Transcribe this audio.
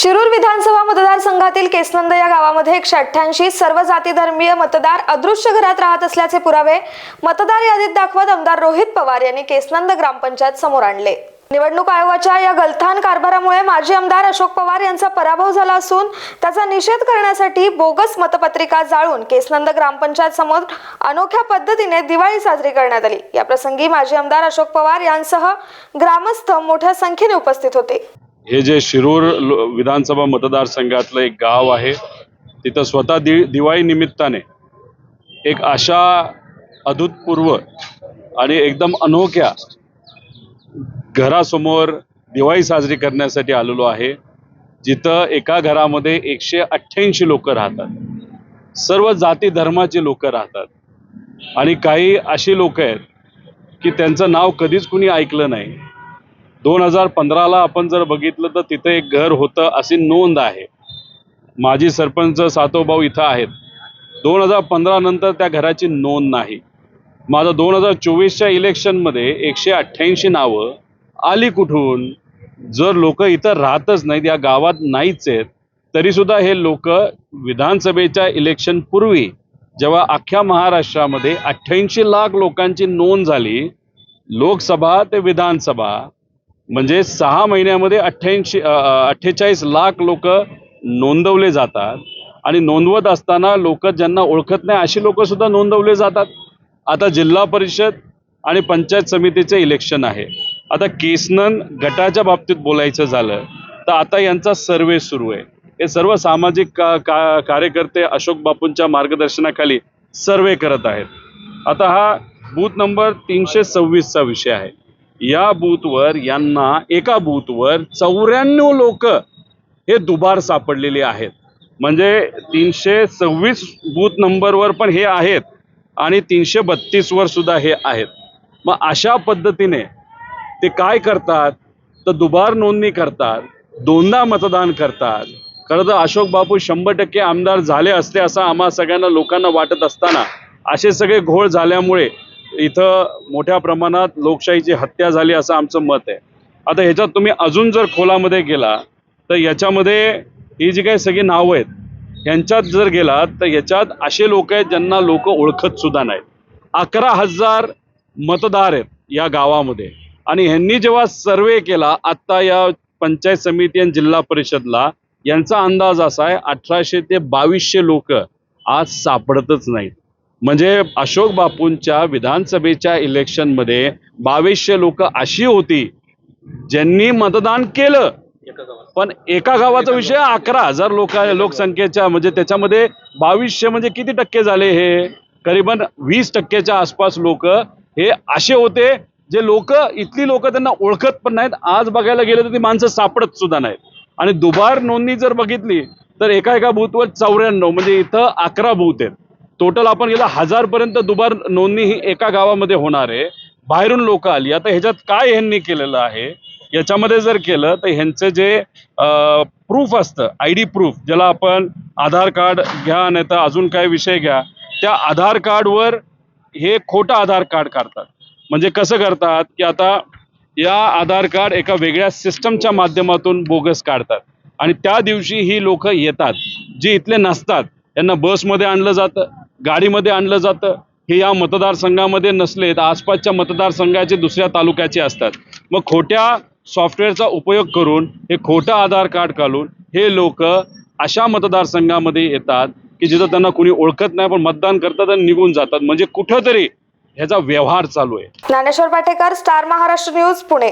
शिरूर विधानसभा मतदारसंघातील केसनंद या गावामध्ये एकशे अठ्ठ्याऐंशी सर्व जाती धर्मीय मतदार अदृश्य घरात राहत असल्याचे पुरावे मतदार यादीत दाखवत आमदार रोहित पवार यांनी केसनंद ग्रामपंचायत समोर आणले. निवडणूक आयोगाच्या या गलथान कारभारामुळे माजी आमदार अशोक पवार यांचा पराभव झाला असून त्याचा निषेध करण्यासाठी बोगस मतपत्रिका जाळून केसनंद ग्रामपंचायत समोर अनोख्या पद्धतीने दिवाळी साजरी करण्यात आली. या प्रसंगी माजी आमदार अशोक पवार यांसह ग्रामस्थ मोठ्या संख्येने उपस्थित होते. हे जे शिरूर विधानसभा मतदारसंघातलं एक गाव आहे तिथं स्वतः दि दिवाळी निमित्ताने एक अशा अभूतपूर्व आणि एकदम अनोख्या घरासमोर दिवाळी साजरी करण्यासाठी आलेलो आहे जिथं एका घरामध्ये एकशे अठ्ठ्याऐंशी लोक राहतात. सर्व जाती धर्माची लोक राहतात. आणि काही अशी लोक आहेत की त्यांचं नाव कधीच कुणी ऐकलं नाही. दोन हजार पंधराला आपण जर बघितलं तर तिथं एक घर होतं अशी नोंद आहे. माजी सरपंच सातोभाऊ इथं आहेत. दोन हजार पंधरा नंतर त्या घराची नोंद नाही. माझं दोन हजार चोवीसच्या इलेक्शनमध्ये एकशे अठ्ठ्याऐंशी नावं. आली कुठून? जर लोक इथं राहतच नाहीत या गावात नाहीच आहेत तरीसुद्धा हे लोक विधानसभेच्या इलेक्शन पूर्वी जेव्हा अख्ख्या महाराष्ट्रामध्ये अठ्ठ्याऐंशी लाख लोकांची नोंद झाली लोकसभा ते विधानसभा म्हणजे सहा महिन्यामध्ये अठ्ठ्याऐंशी अठ्ठेचाळीस लाख लोक नोंदवले जातात. आणि नोंदवत असताना लोक ज्यांना ओळखत नाही अशी लोकंसुद्धा नोंदवले जातात. आता जिल्हा परिषद आणि पंचायत समितीचे इलेक्शन आहे. आता केसनन गटाच्या बाबतीत बोलायचं झालं तर आता यांचा सर्वे सुरू आहे. हे सर्व सामाजिक का, का कार्यकर्ते अशोक बापूंच्या मार्गदर्शनाखाली सर्वे करत आहेत. आता हा बूथ नंबर तीनशे सव्वीसचा विषय आहे. या बूथवर यांना एका बूथवर चौऱ्याण्णव लोक हे दुबार सापडलेले आहेत. म्हणजे तीनशे सव्वीस बूथ नंबरवर पण हे आहेत आणि तीनशे बत्तीसवर सुद्धा हे आहेत. मग अशा पद्धतीने ते काय करतात? तर दुबार नोंदणी करतात दोनदा मतदान करतात. खरं तर अशोक बापू शंभर टक्के आमदार झाले असते असं आम्हा सगळ्यांना लोकांना वाटत असताना असे सगळे घोळ झाल्यामुळे इथं मोठ्या प्रमाणात लोकशाहीची हत्या झाली असं आमचं मत आहे. आता ह्याच्यात तुम्ही अजून जर खोलामध्ये गेला तर याच्यामध्ये ही जी काही सगळी नावं आहेत यांच्यात जर गेलात तर याच्यात असे लोक आहेत ज्यांना लोक ओळखत सुद्धा नाहीत. अकरा हजार मतदार आहेत या गावामध्ये. आणि ह्यांनी जेव्हा सर्वे केला आत्ता या पंचायत समिती आणि जिल्हा परिषदला यांचा अंदाज असा आहे अठराशे ते बावीसशे लोक आज सापडतच नाहीत. म्हणजे अशोक बापूंच्या विधानसभेच्या इलेक्शनमध्ये बावीसशे लोक अशी होती ज्यांनी मतदान केलं. पण एका गावाचा विषय अकरा हजार लोक लोकसंख्येच्या म्हणजे त्याच्यामध्ये बावीसशे म्हणजे किती टक्के झाले हे? करीबन वीस टक्क्याच्या आसपास लोक हे असे होते जे लोक इथली लोक त्यांना ओळखत पण नाहीत. आज बघायला गेलं तर ती माणसं सापडत सुद्धा नाहीत. आणि दुबार नोंदणी जर बघितली तर एका एका बूथवर चौऱ्याण्णव म्हणजे इथं अकरा बूथ आहेत. टोटल आपण गेला हजारपर्यंत दुबार नोंदणी ही एका गावामध्ये होणार आहे. बाहेरून लोक आली. आता ह्याच्यात काय ह्यांनी केलेलं आहे? याच्यामध्ये जर केलं तर ह्यांचं जे प्रूफ असतं आय डी प्रूफ ज्याला आपण आधार कार्ड घ्या नाही तर अजून काय विषय घ्या त्या आधार कार्डवर हे खोटं आधार कार्ड काढतात. म्हणजे कसं करतात की आता या आधार कार्ड एका वेगळ्या सिस्टमच्या माध्यमातून बोगस काढतात. आणि त्या दिवशी ही लोक येतात. जे इथले नसतात त्यांना बसमध्ये आणलं जातं गाडीमध्ये आणलं जातं. हे या मतदारसंघामध्ये नसले तर आसपासच्या मतदारसंघाचे दुसऱ्या तालुक्याचे असतात. मग खोट्या सॉफ्टवेअरचा उपयोग करून हे खोटं आधार कार्ड काढून हे लोक अशा मतदारसंघामध्ये येतात की जिथं त्यांना कुणी ओळखत नाही पण मतदान करतात आणि निघून जातात. म्हणजे कुठंतरी ह्याचा व्यवहार चालू आहे. Dnyaneshwar Patekar star Maharashtra news Pune.